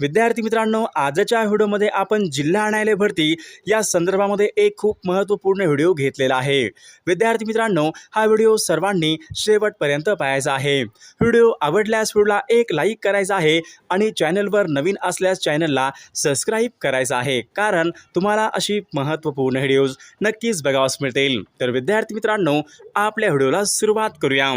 विद्यार्थी मित्रांनो आजच्या व्हिडिओमध्ये आपण जिल्हा न्यायालय भरती या संदर्भामध्ये एक खूप महत्त्वपूर्ण व्हिडिओ घेतलेला आहे. विद्यार्थी मित्रांनो हा व्हिडिओ सर्वांनी शेवटपर्यंत पाहायचा आहे. व्हिडिओ आवडल्यास व्हिडिओला एक लाईक करायचा आहे आणि चॅनलवर नवीन असल्यास चॅनलला सबस्क्राईब करायचं आहे. कारण तुम्हाला अशी महत्त्वपूर्ण व्हिडिओज नक्कीच बघावास मिळतील. तर विद्यार्थी मित्रांनो आपल्या व्हिडिओला सुरुवात करूया.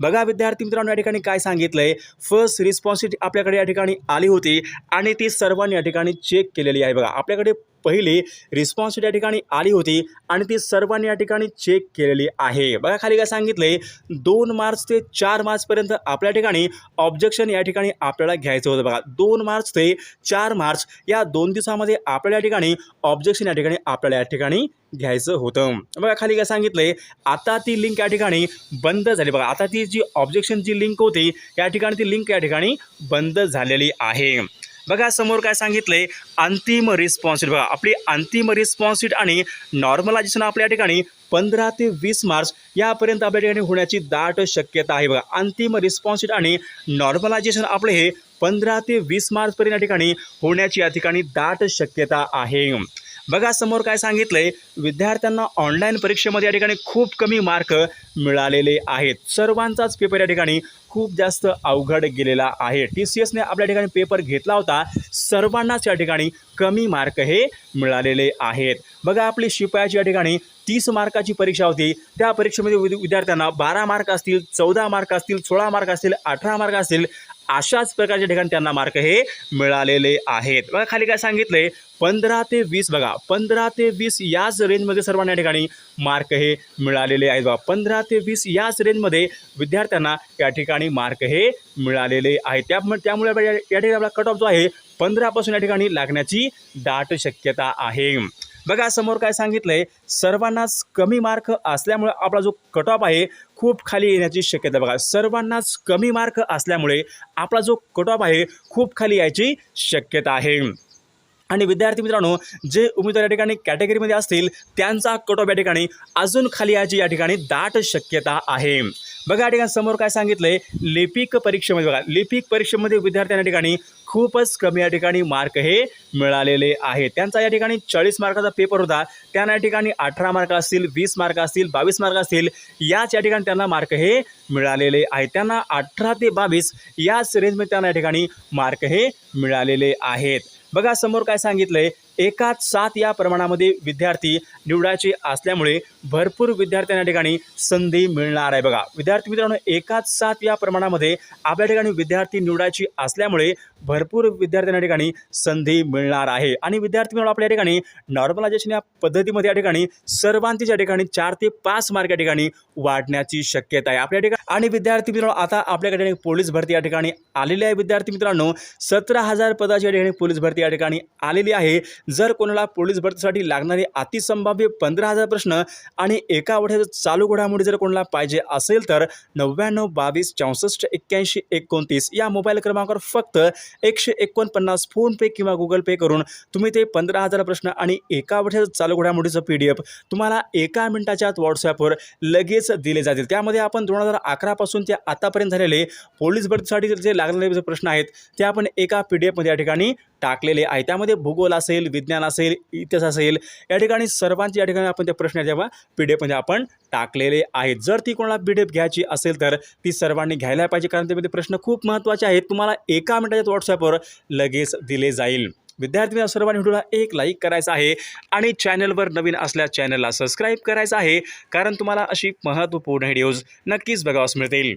बघा विद्यार्थी मित्रांनो या ठिकाणी काय सांगितलं आहे फर्स्ट रिस्पॉन्सिबिलिटी आपल्याकडे या ठिकाणी आली होती आणि ती सर्वांनी या ठिकाणी चेक केलेली आहे. बघा आपल्याकडे पहिली रिस्पॉन्स या ठिकाणी आली होती आणि ती सर्वांनी या ठिकाणी चेक केलेली आहे. बघा खाली काय सांगितले दोन मार्च ते चार मार्चपर्यंत आपल्या ठिकाणी ऑब्जेक्शन या ठिकाणी आपल्याला घ्यायचं होतं. बघा दोन मार्च ते चार मार्च या दोन दिवसामध्ये आपल्याला या ठिकाणी ऑब्जेक्शन या ठिकाणी आपल्याला या ठिकाणी घ्यायचं होतं. बघा खाली काय सांगितलंय. आता ती लिंक या ठिकाणी बंद झाली. बघा आता ती जी ऑब्जेक्शन जी लिंक होती या ठिकाणी ती लिंक या ठिकाणी बंद झालेली आहे. बघा समोर काय सांगितलंय? अंतिम रिस्पॉन्सिट बघा आपली अंतिम रिस्पॉन्सिट आणि नॉर्मलायझेशन आपल्या ठिकाणी पंधरा ते वीस मार्च यापर्यंत आपल्या ठिकाणी होण्याची दाट शक्यता आहे. बघा अंतिम रिस्पॉन्सिट आणि नॉर्मलायझेशन आपले हे पंधरा ते वीस मार्चपर्यंत या ठिकाणी होण्याची या ठिकाणी दाट शक्यता आहे. बघा समोर काय सांगितलंय? विद्यार्थ्यांना ऑनलाईन परीक्षेमध्ये या ठिकाणी खूप कमी मार्क मिळालेले आहेत. सर्वांचाच पेपर या ठिकाणी खूप जास्त अवघड गेलेला आहे. टी सी एसने आपल्या ठिकाणी पेपर घेतला होता. सर्वांनाच या ठिकाणी कमी मार्क हे मिळालेले आहेत. बघा आपली शिपायाची या ठिकाणी तीस मार्काची परीक्षा होती. त्या परीक्षेमध्ये विद- विद्यार्थ्यांना बारा मार्क असतील चौदा मार्क असतील सोळा मार्क असतील अठरा मार्क असतील अशाच प्रकारच्या ठिकाणी त्यांना मार्क हे मिळालेले आहेत. बघा खाली काय सांगितले पंधरा ते वीस बघा पंधरा ते वीस याच रेंजमध्ये सर्वांना या ठिकाणी मार्क हे मिळालेले आहेत बघा. पंधरा ते वीस याच रेंजमध्ये विद्यार्थ्यांना या ठिकाणी मार्क हे मिळालेले आहेत. त्यामुळे त्यामुळे या ठिकाणी आपला कट ऑफ जो आहे पंधरापासून या ठिकाणी लागण्याची दाट शक्यता आहे. बघा समोर काय सांगितलंय? सर्वांनाच कमी मार्क असल्यामुळे आपला जो कट ऑफ आहे खूप खाली येण्याची शक्यता बघा. सर्वांनाच कमी मार्क असल्यामुळे आपला जो कट ऑफ आहे खूप खाली यायची शक्यता आहे. आणि विद्यार्थी मित्रांनो जे उमेदवार या ठिकाणी कॅटेगरीमध्ये असतील त्यांचा कट ऑफ या ठिकाणी अजून खाली यायची या ठिकाणी दाट शक्यता आहे. बघा या ठिकाणी समोर काय सांगितलंय? लिपिक परीक्षेमध्ये बघा लिपिक परीक्षेमध्ये विद्यार्थ्यांना या ठिकाणी खूपच कमी या ठिकाणी मार्क हे मिळालेले आहेत. त्यांचा या ठिकाणी चाळीस मार्काचा पेपर होता. त्यांना या ठिकाणी अठरा मार्क असतील वीस मार्क असतील बावीस मार्क असतील याच या ठिकाणी त्यांना मार्क हे मिळालेले आहेत. त्यांना अठरा ते बावीस याच रेंजमध्ये त्यांना या ठिकाणी मार्क हे मिळालेले आहेत. बघा समोर काय सांगितलंय? एकाच सात या प्रमाणामध्ये विद्यार्थी निवडायचे असल्यामुळे भरपूर विद्यार्थ्यांना ठिकाणी संधी मिळणार आहे. बघा विद्यार्थी मित्रांनो एकाच सात या प्रमाणामध्ये आपल्या ठिकाणी विद्यार्थी निवडायची असल्यामुळे भरपूर विद्यार्थ्यांना ठिकाणी संधी मिळणार आहे. आणि विद्यार्थी मित्रांनो आपल्या ठिकाणी नॉर्मलायझेशन या पद्धतीमध्ये या ठिकाणी सर्वांतीच्या ठिकाणी चार ते पाच मार्क या ठिकाणी वाढण्याची शक्यता आहे. आपल्या ठिकाणी आणि विद्यार्थी मित्रांनो आता आपल्याकडे पोलीस भरती या ठिकाणी आलेली आहे. विद्यार्थी मित्रांनो सतरा हजार पदाची या ठिकाणी पोलीस भरती या ठिकाणी आलेली आहे. जर कोणाला पोलीस भरतीसाठी लागणारे अतिसंभाव्य पंधरा हजार प्रश्न आणि एका आठवड्याचं चालू घडामोडी जर कोणाला पाहिजे असेल तर नव्याण्णव बावीस चौसष्ट एक्क्याऐंशी एकोणतीस या मोबाईल क्रमांकावर फक्त एकशे एकोणपन्नास फोनपे किंवा गुगल पे करून तुम्ही ते पंधरा हजार प्रश्न आणि एका आठवड्याचं चालू घडामोडीचं पी डी एफ तुम्हाला एका मिनिटाच्या आत व्हॉट्सॲपवर लगेच दिले जातील. त्यामध्ये आपण दोन हजार अकरापासून ते आतापर्यंत झालेले पोलीस भरतीसाठी जे लागणारे जे प्रश्न आहेत ते आपण एका पी डी एफमध्ये या ठिकाणी टाकले टाकलेले आहे. त्यामध्ये भूगोल असेल विज्ञान असेल इतिहास असेल या ठिकाणी सर्वांचे या ठिकाणी आपण त्या प्रश्न जेव्हा पी डी एफमध्ये आपण टाकलेले आहेत. जर ती कोणाला पी डी एफ घ्यायची असेल तर ती सर्वांनी घ्यायला पाहिजे कारण त्यामध्ये प्रश्न खूप महत्त्वाचे आहेत. तुम्हाला एका मिनिटाच्या व्हॉट्सॲपवर लगेच दिले जाईल. विद्यार्थी सर्वांनी व्हिडिओला एक लाईक करायचा आहे आणि चॅनलवर नवीन असल्यास चॅनलला सबस्क्राईब करायचं आहे कारण तुम्हाला अशी महत्त्वपूर्ण व्हिडिओज नक्कीच बघावास मिळतील.